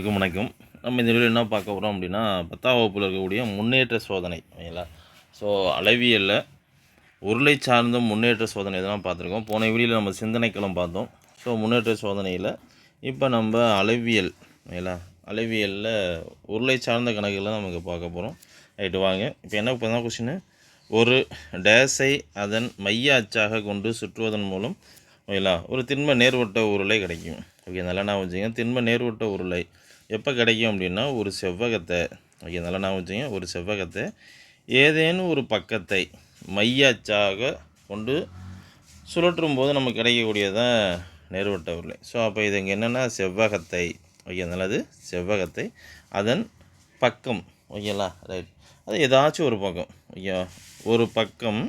வணக்கம் வணக்கம். நம்ம இந்த வீடியோ என்ன பார்க்க போகிறோம் அப்படின்னா பத்தாம் வகுப்பில் இருக்கக்கூடிய முன்னேற்ற சோதனை ஓகேங்களா ஸோ அளவியலில் உருளை சார்ந்த முன்னேற்ற சோதனை இதெல்லாம் பார்த்துருக்கோம். போன வீடியோவில் நம்ம சிந்தனைக்களம் பார்த்தோம். ஸோ முன்னேற்ற சோதனையில் இப்போ நம்ம அளவியல் ஓகேங்களா அளவியலில் உருளை சார்ந்த கணக்குகளை நமக்கு பார்க்க போகிறோம் ரைட்டு வாங்க. இப்போ என்ன இப்போ என்ன கொஸ்டின் ஒரு டேஸை அதன் மைய அச்சாக கொண்டு சுற்றுவதன் மூலம் ஓகேங்களா ஒரு திண்ம நேர்வட்ட உருளை கிடைக்கும். ஓகே நல்லா நான் வச்சுங்க. திண்ம நேர்வட்ட உருளை. எப்போ கிடைக்கும் அப்படின்னா ஒரு செவ்வகத்தை ஓகே நல்லா நான் வச்சுங்க. ஒரு செவ்வகத்தை ஏதேனும் ஒரு பக்கத்தை மைய அச்சாக கொண்டு சுழற்றும் போது நமக்கு கிடைக்கக்கூடியதான் நேர்வட்ட உருளை. ஸோ அப்போ இது இங்கே என்னென்னா செவ்வகத்தை ஓகே நல்லது செவ்வகத்தை அதன் பக்கம் ஓகேங்களா? ரைட் அது ஏதாச்சும் ஒரு பக்கம் ஓகேவா ஒரு பக்கம்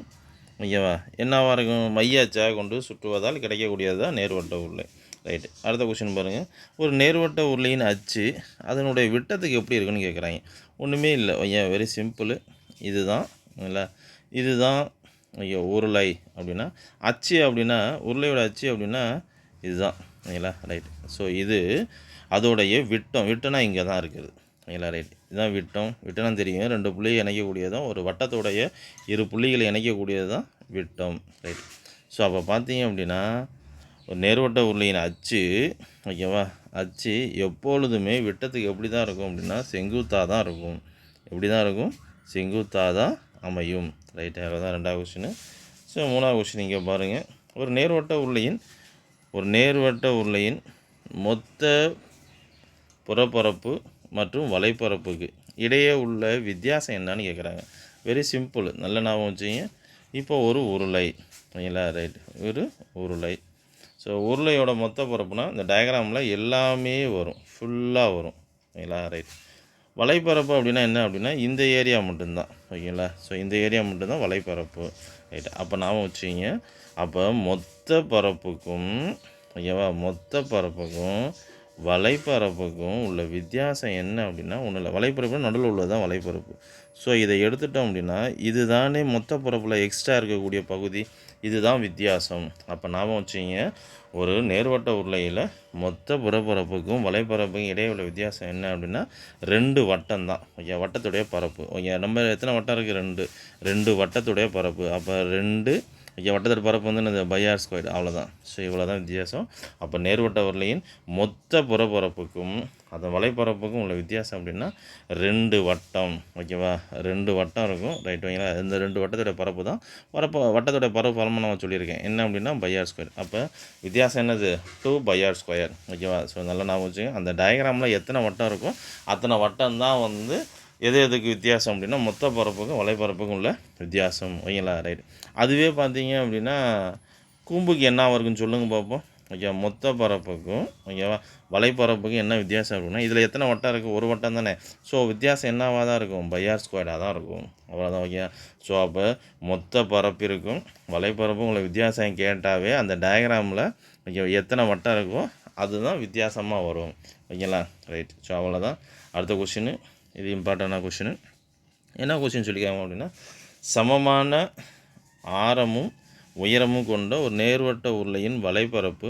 ஓகேவா? என்னவாக இருக்கும்? மையாச்சாக கொண்டு சுற்றுவதால் கிடைக்கக்கூடியது தான் நேர்வட்ட உருளை. ரைட்டு அடுத்த கொஷின் பாருங்கள் ஒரு நேர்வட்ட உருளையின் அச்சு அதனுடைய விட்டத்துக்கு எப்படி இருக்குன்னு கேட்குறாங்க ஒன்றுமே இல்லை. ஐயா வெரி சிம்பிள் இதுதான் இல்லை? இதுதான் ஐயோ உருளை அப்படின்னா அச்சு அப்படின்னா உருளையோட அச்சு அப்படின்னா இதுதான். ஓகேங்களா ரைட் ஸோ இது அதோடைய விட்டம். விட்டனா இங்கே தான் இருக்குது. ஓகேங்களா ரைட் இதுதான் விட்டம். விட்டம்னா தெரியும். ரெண்டு புள்ளியை இணைக்கக்கூடியதும் ஒரு வட்டத்தோடைய இரு புள்ளிகளை இணைக்கக்கூடியது தான் விட்டம். ரைட் ஸோ அப்போ பார்த்தீங்க அப்படின்னா ஒரு நேர்வட்ட உருளையின் அச்சு ஓகேவா அச்சு எப்பொழுதுமே விட்டத்துக்கு எப்படி தான் இருக்கும் அப்படின்னா செங்குத்தாக தான் இருக்கும். எப்படி தான் இருக்கும்? செங்குத்தாக தான் அமையும். ரைட்டாக தான் ரெண்டாவது கொஸ்டின் ஸோ மூணாவது கொஸ்டின் இங்கே பாருங்கள் ஒரு நேர்வட்ட உருளையின் ஒரு நேர்வட்ட உருளையின் மொத்த புறப்பரப்பு மற்றும் வலைப்பரப்புக்கு இடையே உள்ள வித்தியாசம் என்னன்னு கேட்குறாங்க வெரி சிம்பிள் நல்ல ஞாபகம் வச்சுங்க இப்போ ஒரு உருளை. ஓகேங்களா ரைட் ஒரு உருளை. ஸோ உருளையோட மொத்த பரப்புனா இந்த டயக்ராமில் எல்லாமே வரும். ஃபுல்லாக வரும். ஓகேங்களா ரைட் வலைப்பரப்பு அப்படின்னா என்ன அப்படின்னா இந்த ஏரியா மட்டும்தான். ஓகேங்களா? ஸோ இந்த ஏரியா மட்டும்தான் வலைப்பரப்பு. ரைட் அப்போ நாம் வச்சுக்கிங்க. அப்போ மொத்த பரப்புக்கும் ஓகேவா? மொத்த பரப்புக்கும் வலைப்பரப்புக்கும் உள்ள வித்தியாசம் என்ன அப்படின்னா ஒன்றும் இல்லை வலைப்பரப்பு நடுவில் உள்ளது தான் வலைப்பரப்பு. ஸோ இதை எடுத்துட்டோம் அப்படின்னா இதுதானே மொத்த பரப்பில் எக்ஸ்ட்ரா இருக்கக்கூடிய பகுதி. இதுதான் வித்தியாசம். அப்போ ஞாபகம் வச்சிங்க ஒரு நேர்வட்ட உருளையில் மொத்த புறப்பரப்புக்கும் வலைப்பரப்புக்கும் இடையே உள்ள வித்தியாசம் என்ன அப்படின்னா ரெண்டு வட்டம் தான் ஓகே வட்டத்துடைய பரப்பு. ஓகே நம்ம எத்தனை வட்டம் இருக்குது ரெண்டு. ரெண்டு வட்டத்துடைய பரப்பு. அப்போ ரெண்டு இங்கே வட்டத்தோட பரப்பு வந்து இந்த பையார் ஸ்கொயர் அவ்வளோதான் ஸோ இவ்வளோ தான் வித்தியாசம். அப்போ நேர்வட்ட உருளையின் மொத்த புறப்பரப்புக்கும் அந்த வலைப்பரப்புக்கும் உள்ள வித்தியாசம் அப்படின்னா ரெண்டு வட்டம். ஓகேவா ரெண்டு வட்டம் இருக்கும். ரைட் வைங்களா? இந்த ரெண்டு வட்டத்தோட பரப்பு தான் பரப்பு வட்டத்தோட பரப்பு பலமாக நான் சொல்லியிருக்கேன். என்ன அப்படின்னா பையார் ஸ்கொயர் அப்போ வித்தியாசம் என்னது? டூ பையார் ஸ்கொயர் ஓகேவா ஸோ நல்லா நான் வச்சுக்கேன் அந்த டயக்ராமில் எத்தனை வட்டம் இருக்கும் அத்தனை வட்டம் தான் வந்து எது எதுக்கு வித்தியாசம் அப்படின்னா மொத்த பரப்புக்கும் வலைப்பரப்புக்கும் உள்ள வித்தியாசம். ஓகேங்களா? ரைட் அதுவே பார்த்தீங்க அப்படின்னா கூம்புக்கு என்ன இருக்குன்னு சொல்லுங்கள் பார்ப்போம். ஓகே மொத்த பரப்புக்கும் ஓகேவா? வலைப்பரப்புக்கும் என்ன வித்தியாசம் அப்படின்னா இதில் எத்தனை வட்டம் இருக்குது ஒரு வட்டம் தானே. ஸோ வித்தியாசம் என்னவாக தான் இருக்கும்? பையார் ஸ்கொயர்டாக தான் இருக்கும். அவ்வளோதான் ஓகே. ஸோ அப்போ மொத்த பரப்பிற்கும் வலைப்பரப்பும் உள்ள வித்தியாசம் கேட்டாவே அந்த டயக்ராமில் ஓகே எத்தனை வட்டம் இருக்கோ அதுதான் வித்தியாசமாக வரும். ஓகேங்களா? ரைட் ஸோ அவ்வளோதான் அடுத்த கொஷின் இது இம்பார்ட்டண்டான கொஷினு என்ன கொஷின் சொல்லிக்காங்க அப்படின்னா சமமான ஆரமும் உயரமும் கொண்ட ஒரு நேர்வட்ட உருளையின் வலைப்பரப்பு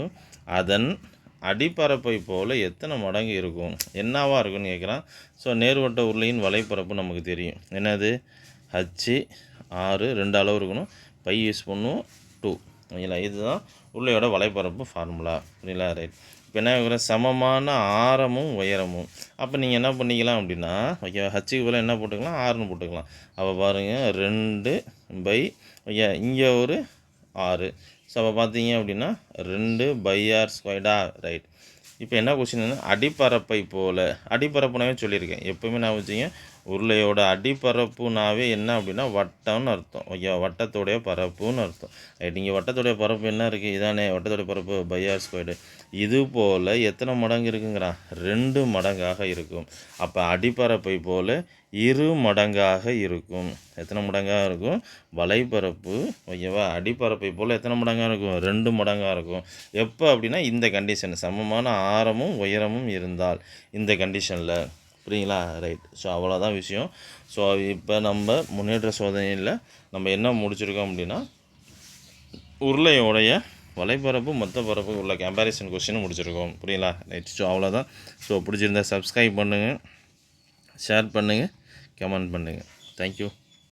அதன் அடிப்பரப்பை போல் எத்தனை மடங்கு இருக்கும்? என்னவாக இருக்குன்னு கேட்குறான். ஸோ நேர்வட்ட உருளையின் வலைப்பரப்பு நமக்கு தெரியும். என்னது? ஹச்சு ஆறு ரெண்டு அளவு இருக்கணும். பை யூஸ் பண்ணுவோம் டூ ஓகேங்களா இதுதான் உருளையோட வலைப்பரப்பு ஃபார்முலா புரியல ரைட் இப்போ என்ன சமமான ஆரமும் உயரமும். அப்போ நீங்கள் என்ன பண்ணிக்கலாம் அப்படின்னா ஓகே ஹச்சுக்கு பதிலாக என்ன போட்டுக்கலாம்? ஆறுன்னு போட்டுக்கலாம். அப்போ பாருங்கள் ரெண்டு பை ஓகே இங்கே ஒரு ஆறு ஸோ அப்போ பார்த்தீங்க அப்படின்னா ரெண்டு பை ஆர் ஸ்கொயர்டா ரைட் இப்போ என்ன கொஸ்டின் அடிப்பரப்பை போல் அடிப்பரப்புனாவே சொல்லியிருக்கேன். எப்போவுமே நான் வச்சுங்க உருளையோட அடிப்பரப்புனாவே என்ன அப்படின்னா வட்டம்னு அர்த்தம். ஓகே வட்டத்துடைய பரப்புன்னு அர்த்தம். ரைட் இங்கே பரப்பு என்ன இருக்குது இதானே வட்டத்துடைய பரப்பு பையார் ஸ்கொயர்டு. இது போல் எத்தனை மடங்கு இருக்குங்கிறான் ரெண்டு மடங்காக இருக்கும். அப்போ அடிப்பரப்பை போல் இரு மடங்காக இருக்கும். எத்தனை மடங்காக இருக்கும்? வலைப்பரப்பு. ஓகேவா அடிப்பரப்பை போல் எத்தனை மடங்காக இருக்கும்? ரெண்டு மடங்காக இருக்கும். எப்போ அப்படின்னா இந்த கண்டிஷன் சமமான ஆரமும் உயரமும் இருந்தால் இந்த கண்டிஷனில் புரியுங்களா? ரைட் ஸோ அவ்வளோதான் விஷயம். ஸோ இப்போ நம்ம முன்னேற்ற சோதனையில் நம்ம என்ன முடிச்சிருக்கோம் அப்படின்னா உருளையோடைய வலைப்பரப்பு மொத்த பரப்பு உள்ள கம்பேரிசன் கொஸ்டின் முடிச்சிருக்கோம். புரியுங்களா? ரைட் ஸோ அவ்வளோதான் ஸோ பிடிச்சிருந்தா சப்ஸ்கிரைப் பண்ணுங்கள் ஷேர் பண்ணுங்கள் கமெண்ட் பண்ணுங்கள் தேங்க்யூ